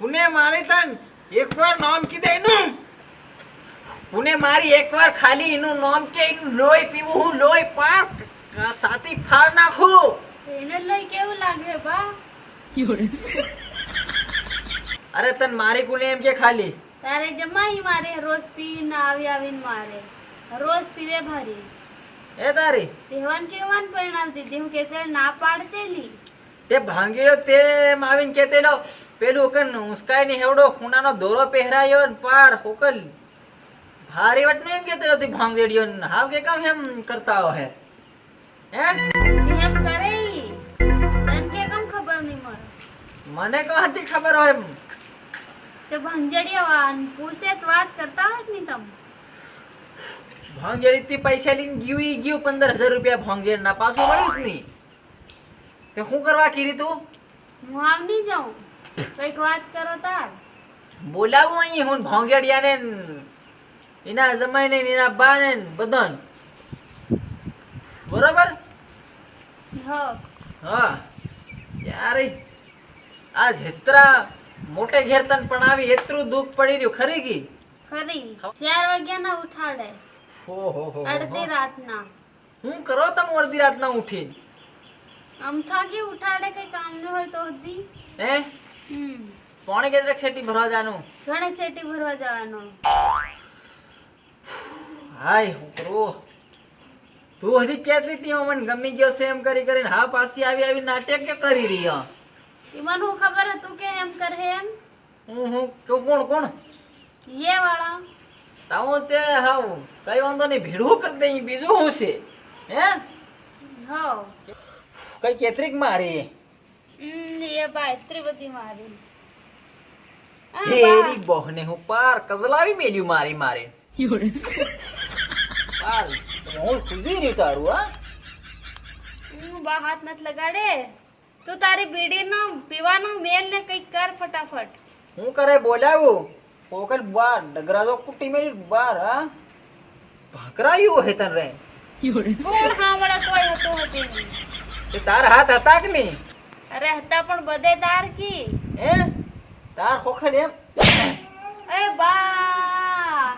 પુને મારી તન એકવાર નામ કીધે એનું. પુને મારી એકવાર ખાલી એનું નામ કે એનું લોહી પીવું હું લોહી પાર સાથી ફાળ નાખું. એને લઈ કેવું લાગે બા? અરે તન મારી કુને એમ કે ખાલી. તારે જમાઈ મારે રોજ પીને આવી આવીને મારે. રોજ પીવે ભરી. એ તારી. દેવાન કેવાન પરિણામ દીધી હું કે ના પાડતેલી. તે ભાંગીડો તે આવીને કેતેલો પેલું કન ઉસ્કાઈ ને હેવડો ખૂણાનો દોરો પહેરાયો ને પાર હોકલ. ભારી વટ એમ કેતો હતી ભાંગેડિયો ને હાવ કે કામ એમ કરતા હે હે? એમ કરે તન કે કામ ખબર નહીં મળે. મને હતી ખબર હોય તે ભંજડિયા પૂછે તો વાત કરતા હોય કે નહીં તમે. ભાંગેડી થી પૈસા લઈને ગયું ગયું પંદર હજાર રૂપિયા ભાંગેડ ના પાછું મળ્યું જ નહીં. તે શું કરવા કીરી તું? હું આમ નહીં જાઉં. કંઈક વાત કરો તાર. બોલાવું અહીં હું ભાંગેડિયા ને એના જમાઈ ને એના બા ને બધાન. બરોબર? હા. યારે આ હેતરા મોટે ઘેર તન પણ આવી એટલું દુઃખ પડી રહ્યું. ખરી ગઈ ખરી. ચાર વાગ્યા ના ઉઠાડે. હો હો હો. અડધી રાતના. હું કરો તમે અડધી રાતના ઉઠીને? આમ થાકી ઉઠાડે કઈ કામ ન હોય તો હતી હે? હમ. પોણે કે શેટી ભરવા જવાનું? ઘણે ચેટી ભરવા જવાનું. હાય હું તું હજી કેતી હતી મને ગમી ગયો છે એમ કરી કરીને હા પાછી આવી આવી નાટક કે કરી રહી હં? ઈમન હું ખબર હતું કે એમ કરે એમ? હું હું કોણ કોણ? યે વાળા. તાઉ તે હાઉ કઈ વાંધો નહીં ભીડું કરી દઈ બીજું શું છે? હે? હો કઈ કેતરીક મારી? હમ, એ બા એટલી બધી મારી. હેરી બહને હું પાર કઝલાવી મેલ્યું મારી મારી. પાર હું ખુજી રહ્યું તારું હા? હું બા હાથ નથી લગાડે. તો તારી બીડીનો પીવાનો મેલ ને કઈ કર ફટાફટ. હું કરે બોલાવું? પોકલ બાર ડગરાજો કુટી મેલ્યું બાર હા? ભાકરાયું હે તન રે. કોણ હાવડા કોઈ હતો હતો નહીં. તે તાર હાથ હતા કે નહીં? અરે હતા પણ બધે તાર કી. હે? તાર ખોખલ એમ? એ બા.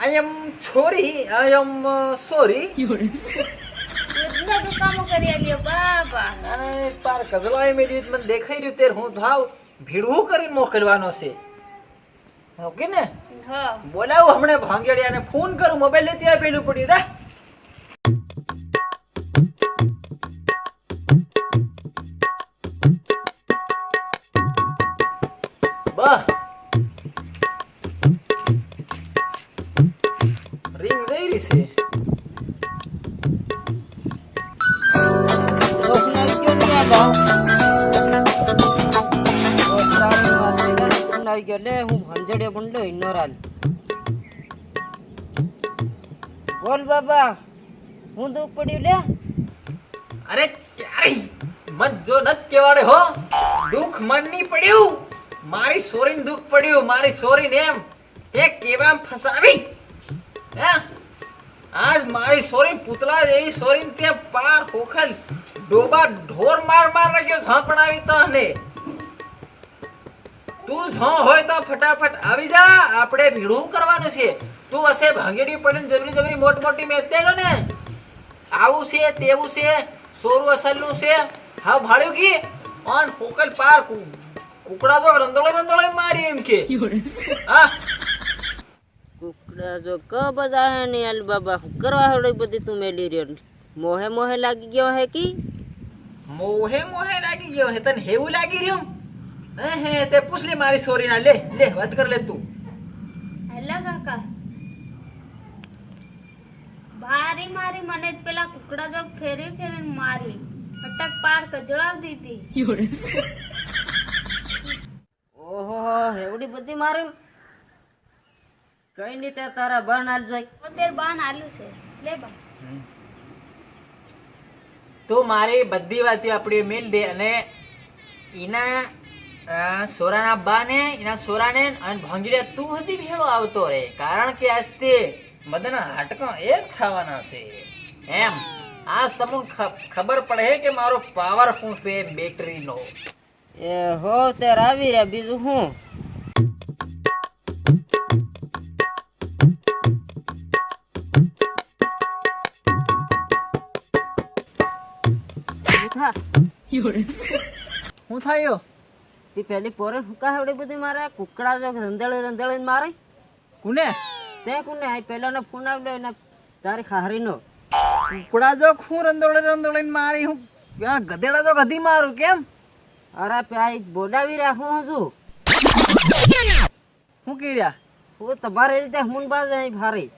આઈ એમ છોરી આઈ એમ સોરી? ઇતના તો કામ કરી આલ્યો બાબા અને તાર કઝલાવી મેલ્યું મને દેખાઈ રહ્યું તેર હું થાવ ભીડવું કરીને મોકલવાનો છે. ઓકે ને? હા. બોલાવું હમણે ભાંગેડિયાને ફોન કરું મોબાઈલ લેતી આ પેલું પડ્યું દા લે હું બોલ બાબા, હું દુઃખ પડ્યું લે? અરે ક્યારે મત જો નત કેવાડે હો. દુઃખ મનની પડ્યું. મારી સોરીને દુઃખ પડ્યું. મારી સોરીને એમ એ કેવામ ફસાવી. હે? આજ મારી સોરી પૂતળા જેવી સોરી તે પાર ખોખલ ડોબા ઢોર માર માર નાખ્યો ઝાપડાવી તને તું ઝ હોય તો ફટાફટ આવી જા આપણે ભીડું કરવાનું છે. તું હશે ભાંગેડી પડીને જબરી જબરી મોટ મોટી મેતેલો ને. આવું છે તેવું છે સોરું અસલનું છે. હા ભાળ્યું કી? ઓન ફોકલ પાર કુકડા તો રંદોળે રંદોળે મારી એમ કે. હા? જો ક બધા હે ને અલ બાબા હું કરવા હળો બધી તું મેલી રહ્યો મોહે મોહે લાગી ગયો હે કી? મોહે મોહે લાગી ગયો હે તને હેવું લાગી રહ્યું? હે હે તે પૂછ લે મારી સોરી ના લે લે વાત કર લે તું. હેલા કાકા. ભારી મારી મને જ પેલા કુકડા જોગ ફેરી ફેરવીને મારી અટક પાર કજળાવ દીધી ઓહો હેવડી બધી મારે. કઈ નહીં તે તારા બન હાલ જોઈ. અત્યારે બાન હાલું છે. લે બા તો મારી બધી વાતો આપણે મેલ દે અને એના સોરાના બા ને એના સોરાને અને ભાંગીડા તું હતી ભેળો આવતો રે. કારણ કે આજ તે બધાના હાટકો એક થવાના છે. એમ. આજ તમને ખબર પડે કે મારો પાવર શું છે બેટરીનો. એ હો ત્યારે આવી રહ્યા. બીજું શું? શું થયો તે પેલી પોરે હુકા હેવડી બધી મારે? કુકડા જો રંધળી રંધળી મારે? કુને? તે કુને? આ પેલાનો ફોન આવ્યો એના તારી ખાહરીનો. કુકડા જો હું રંદોળે રંદોળીને મારી હું? આ ગધેડા જો ગધી મારું કેમ? અરે પ્યાઈ બોલાવી રહ્યા હું છું શું રહ્યા? હું તમારી રીતે હું પાસે અહીં ભારી.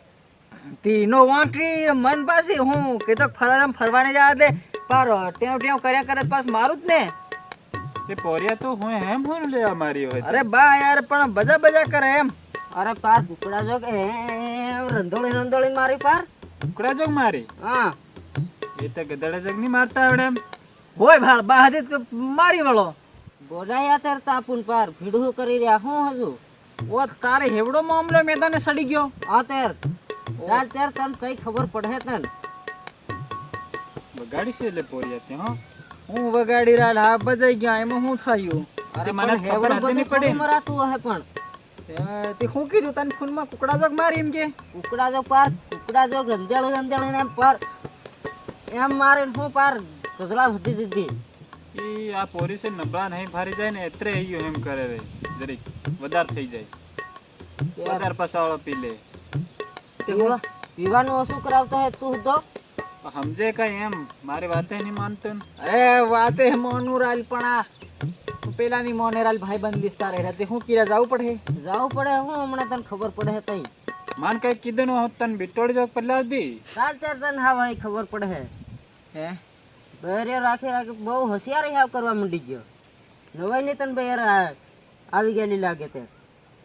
તીનો વાંકરી મન પાસે હું કે તો ફરવા ફરવાને જવા દે પાર ટેવ ટેવ કર્યા કરે પાસ મારું જ ને. તે પોરિયા તો હું એમ હું લેવા મારી હોય અરે બા યાર પણ બધા બધા કરે એમ. અરે પાર કુકડા જોગ એ રંધોળી રંધોળી મારી પાર. કુકડા જોગ મારી? હા. એ તો ગધડા જોગની મારતા આવડે એમ. હોય ભાળ બા હતી તો મારી વળો. ગોડાયા ત્યારે તાપુન પાર ભીડું કરી રહ્યા હું હજુ. ઓ તારે હેવડો મામલો મેદાને સડી ગયો. આ તેર ચાલ તેર તને કઈ ખબર પડે તને. બગાડી છે એટલે પોરિયા હો. હું વગાડી રાલ હા બજાઈ ગયા એમાં શું થયું? અરે મને ખબર હતી પડી. મરાતું હે પણ. તે શું કીધું તને ખૂનમાં? કુકડા જોગ મારી એમ કે? કુકડા જોગ પાર કુકડા જોગ રંધેળ રંધેળ એમ પાર. એમ મારે હું પાર ગઝલા વધી દીધી. એ આ પોરી છે નબળા નહીં ફારી જાય ને એત્રે એવું એમ કરે રે જરીક. વધાર થઈ જાય. વધાર પસાવાળો પી લે. પીવા- પીવાનું શું કરાવતો હે તું તો? સમજે કઈ એમ? મારી વાતે નહીં માનતો ને. અરે વાતે મોનું રાલ પણ આ પેલાની મોને રાલ ભાઈ બંધ વિસ્તાર રહે તે શું કીરા જવું પડે? જવું પડે? હું હમણાં તને ખબર પડે હે તઈ. માન કઈ કીધું હું તને બિટોડ જો પલ્લા હતી ચાલ ચાલ તને હા ભાઈ ખબર પડે હે. હે? બહેરે રાખે રાખે બહુ હોશિયારી હાવ કરવા માંડી ગયો. નવાઈ ને તને બેર આવી ગયેલી લાગે તે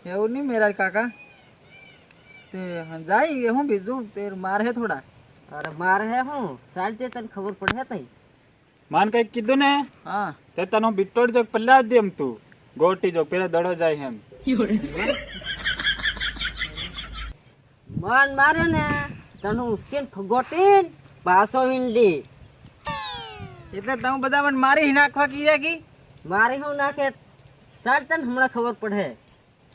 એવું નહીં મેરા કાકા? તે જાય હું બીજું? તે માર હે થોડા. અરે મારે હે હું? સાલ તે તને ખબર પડે હે તઈ? માન કઈ કીધું ને? હા. તે તનો બિટોડ જોગ પલ્લા એમ તું. ગોટી જોગ પેલા દડો જાય એમ. માન મારે ને તને ઉશ્કેલ ફગોટીન પાસો હિંડી એટલે તમે બધા મને મારી નાખવા કીધા કી? મારે હું નાખે? સાલ તને હમણાં ખબર પડે.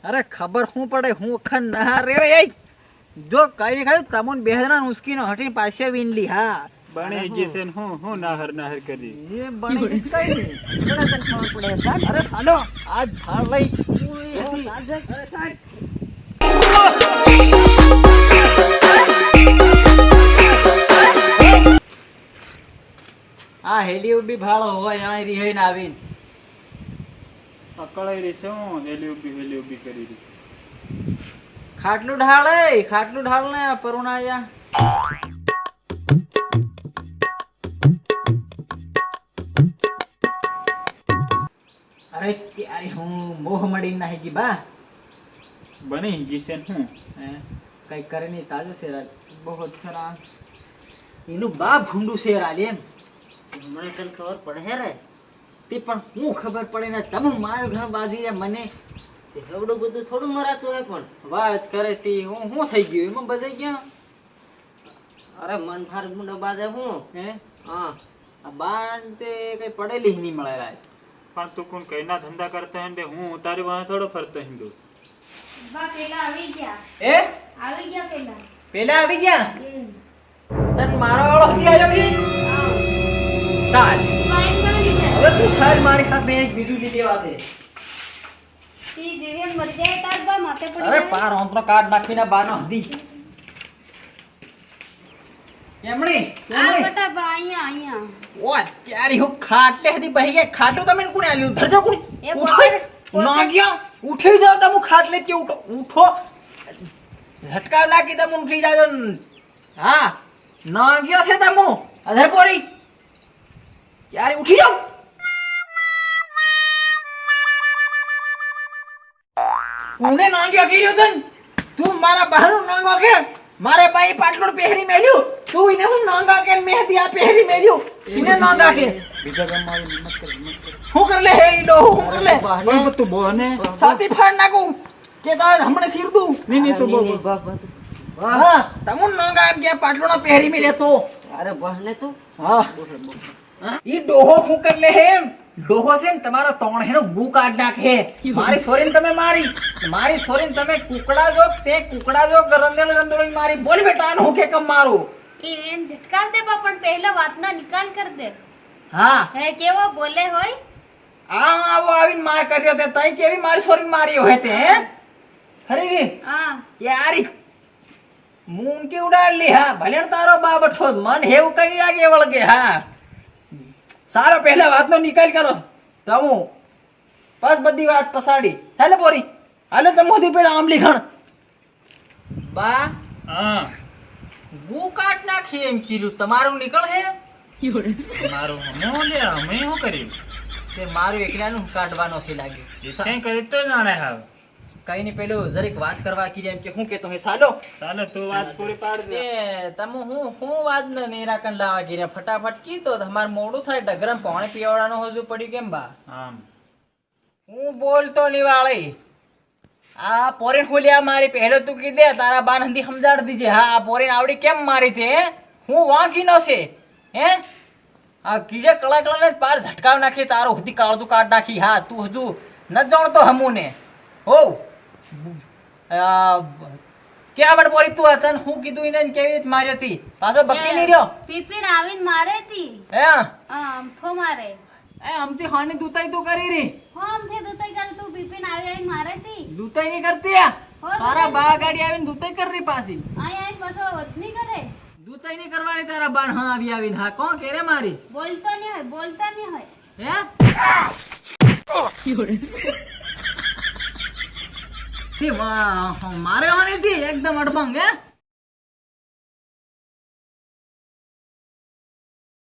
અરે ખબર શું પડે હું અખંડ ના રે એ જો કઈ ખાયું તમોન બે હજાર ઉસકીનો હટીને પાછે વિનલી હા. બની ગઈ છે હું હું નાહર નાહર કરી. એ બની કઈ નહીં. હમણાં તન ખબર પડે સાહેબ. અરે સાલો આજ ભાર લઈ. અરે સાહેબ. આ હેલી ઊભી ભાળો હોય આ રિહાઈને આવીને. અકળાઈ રહી છે હું હેલી ઊભી હેલી ઊભી કરી રહી ખાટલું ઢાળ ખાટલું ઢાળ ને પરુણા આયા અરે ત્યારે હું મોહ મળી નાહી ગઈ બા. બની ગઈ છે હું કઈ કરે નહીં તાજો શેરા બહુ ખરા. એનું બા ભૂંડું શેરા લે એમ. હમણાં તને ખબર પડે રે? તે પણ હું ખબર પડે ને તમે મારું ઘર બાજી મને તે હવડું બધું થોડું મરાતું હોય પણ. વાત કરે તી હું શું થઈ ગયું? એમાં બજાઈ ગયા? અરે મન ફાર મુંડો બાજે હું? હે? હા. આ બાન તે કઈ પડેલી નહીં મળે રાય પણ તું કોણ કઈના ધંધા કરતા હે હું તારી વાંહે થોડો ફરતો હિંદુ બા. પેલા આવી ગયા. એ આવી ગયા પેલા. પેલા આવી ગયા? તન મારો વાળો હતી આજો કે સાલ હવે તું સાલ મારી સાથે એક બીજું લીધી લેવા તી જેવી મરી જાય તાર બા માથે પડી અરે. પાર ઓંતરો કાર્ડ નાખીને બાનો હતી કેમણી આ બટા બા અહીંયા અહીંયા. ઓ ત્યારે હું ખાટલે હતી બહી ગયા. ખાટું તમે કોને આલ્યું? ધરજો કોણ? ઉઠો. પોતે- પોતે- ના ગયો ઉઠી જાવ તમે ખાટલે કે ઉઠો. ઉઠો. ઝટકા નાખી તમે ઉઠી જાજો હા. નાગ્યો છે તમે. અધર પોરી ક્યારે ઉઠી જાઓ? કોને નાંગ્યો કર્યો તન. તું મારા બહારનું નાંગો કે? મારે ભાઈ પાટલું પહેરી મેલ્યું. તું એને હું નાંગા કે મહેંદી આ પહેરી મેલ્યું? એને નાંગા કે? બીજા કામ મારી હિંમત કર હિંમત કર. હું કર લે હે ડો હું કર લે. પણ તું બોને સાથી ફાડ નાખું. કે તો હમણે સીર દઉં. નહીં નહીં તું બો નહીં, બા, બા, હા તમું નાંગા એમ કે પાટલું પહેરી મેલે તો. અરે બહને તું. હા. ઈ ડોહો હું કર લે હે ડોહો છે ને તમારો તોણ હેનો ગુ કાઢ નાખે. મારી છોરીને તમે મારી મારી છોરીને તમે કુકડા જો તે કુકડા જો રંદેલ રંદોળી મારી. બોલ બેટા હું કે કમ મારું? એ એમ ઝટકાલ દે પણ પહેલા વાતના નિકાલ કર દે. હા. હે કેવો બોલે હોય? આ આવો આવીને માર કર્યો તે તઈ કેવી મારી છોરીને મારી હોય તે હે? ખરી રી હા. યારી મૂન કે ઉડાડ લી હા. ભલે તારો બાબઠો મન હેવું કઈ લાગે વળગે હા. સારો પહેલા વાતનો નિકાલ કરો. તમુ. બસ બધી વાત પસાડી. ચાલે પોરી. હાલો તમુ હતી પેલા આંબલી ખણ બા. હા. ગુ કાટ નાખી એમ કીધું. તમારું નીકળ હે. મારું હું લે અમે શું કર્યું? તે મારું એકલાનું કાઢવાનો છે લાગ્યું. એ કંઈ કર્યું તો જાણે હાવ. કઈ નહીં પેલું જરીક વાત કરવા કીધી એમ કે હું કેતો હે સાલો. ચાલો તું વાત પૂરી પાડ દે. તમે હું હું વાત ને નિરાકરણ લાવા ગીર્યા ફટાફટ કીધો તમારે મોડું થાય ડગરમ પાણી પીવડાનો હજુ પડ્યું કેમ બા? આમ. હું બોલતો ની વાળી. આ પોરીન ખોલ્યા મારી પહેલો તું કીધે તારા બાન હંધી સમજાડ દીજે. હા આ પોરીન આવડી કેમ મારી તે હું? વાંકી નો છે હે? આ કીજે કળા કળા ને પાર ઝટકાવ નાખી તારો હુધી કાળજું કાઢ નાખી. હા તું હજુ ન જાણતો હમુને. હો ક્યાં પોરી તું તને હું કીધું એને કેવી રીતે માર્યો હતી પાછો બકી નહીં રહ્યો? પીપીન આવીને મારે તી. હે? હા આમથો મારે. એ આમથી હાની દુતાઈ તો કરી રી હો આમથી દુતાઈ કર તું પીપીન આવી આવીને મારે તી. દુતાઈ નહીં કરતી તારા બા ગાડી આવીને દુતાઈ કરી રહી પાછી. આઈ આવીને પાછો વતની કરે. દુતાઈ નહીં કરવાની તારા બાર હા આવી આવીને. હા કોણ કેરે મારી? બોલતો નહીં હોય બોલતા નહીં હોય. હે? મારે એકદમ અડબંગ હે?